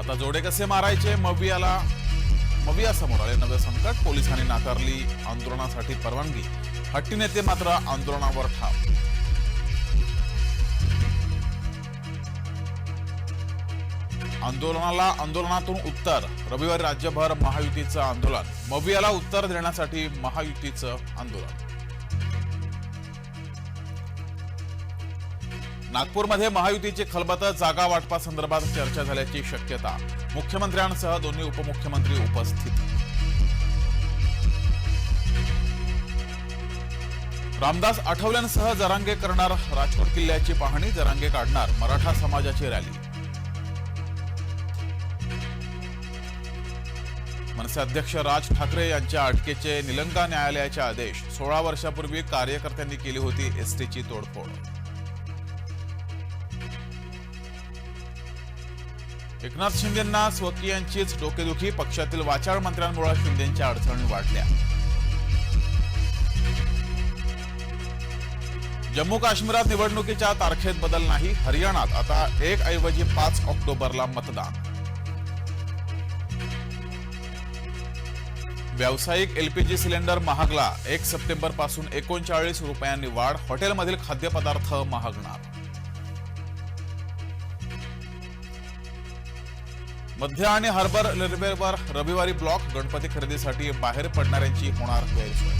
आता जोडे कसे मारायचे? मवियाला मविया समोर आले नवे संकट. पोलिसांनी नाकारली आंदोलनासाठी परवानगी. हट्टी नेते मात्र आंदोलनावर ठाम. आंदोलनाला आंदोलनातून उत्तर. रविवारी राज्यभर महायुतीचं आंदोलन. मवियाला उत्तर देण्यासाठी महायुतीचं आंदोलन. नागपूरमध्ये महायुतीची खलबत जागा वाटपासंदर्भात चर्चा झाल्याची शक्यता. मुख्यमंत्र्यांसह दोन्ही उपमुख्यमंत्री उपस्थित. रामदास आठवल्यांसह जरांगे करणार राजकोट किल्ल्याची पाहणी जरांगे काढणार मराठा समाजाची रॅली. मनसे अध्यक्ष राज ठाकरे यांच्या अटकेचे निलंगा न्यायालयाचे आदेश सोळा वर्षापूर्वी कार्यकर्त्यांनी केली होती एसटीची तोडफोड. एकनाथ शिंदेंना स्वकीयांचीच डोकेदुखी पक्षातील वाचाळ मंत्र्यांमुळे शिंदेंच्या अडचणी वाढल्या. जम्मू काश्मीरात निवडणुकीच्या तारखेत बदल नाही हरियाणात आता एक ऐवजी पाच ऑक्टोबरला मतदान. व्यावसायिक एलपीजी सिलेंडर महागला एक सप्टेंबरपासून एकोणचाळीस रुपयांनी वाढ हॉटेलमधील खाद्यपदार्थ महागणार. मध्य आणि हार्बर रेल्वेवर रविवारी ब्लॉक गणपती खरेदीसाठी बाहेर पडणाऱ्यांची होणार गैरसोय.